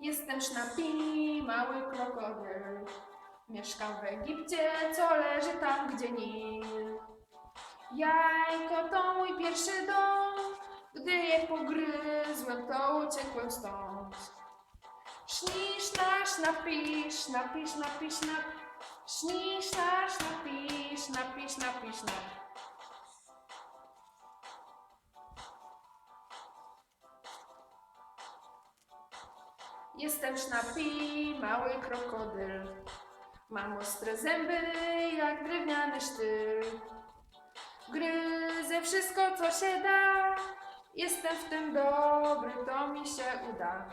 Jestem Sznapi, mały krokodyl. Mieszkam w Egipcie, co leży tam, gdzie Nil. Jajko to mój pierwszy dom. Gdy je pogryzłem, to uciekłem stąd. Sznisz nasz napisz, napisz, napisz, nap. Sznisz nasz napisz, napisz, napisz, nap. Jestem Sznapi, mały krokodyl. Mam ostre zęby jak drewniany sztyl. Gryzę wszystko, co się da. Jestem w tym dobry, to mi się uda.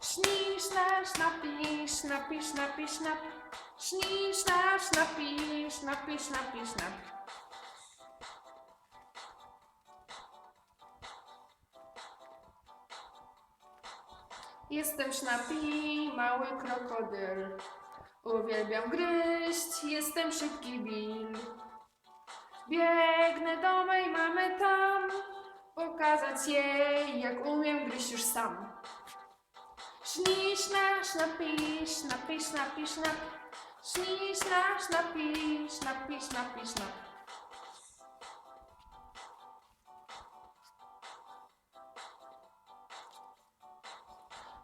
Sznisz nasz napisz, napisz, napisz, nap. Sznisz nasz napisz, napisz, napisz, nap. Jestem Sznapi, mały krokodyl. Uwielbiam gryźć, jestem szybki Bill. Biegnę do mej mamy tam, pokazać jej, jak umiem gryźć już sam. Sznisz nasz napisz, napisz, napisz, nap. Sznisz nasz napisz, napisz,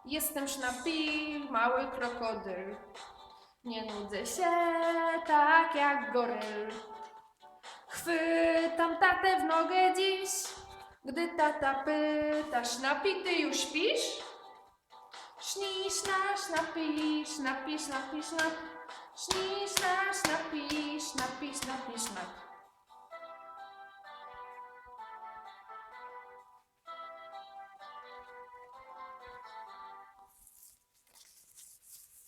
Jestem Sznapi, mały krokodyl. Nie nudzę się tak jak goryl. Chwytam tatę w nogę dziś, gdy tata pyta, Sznapi, ty już śpisz? Sznisz nasz napisz, napisz, napisz, nap. Sznisz nasz napisz, napisz, napisz, nap.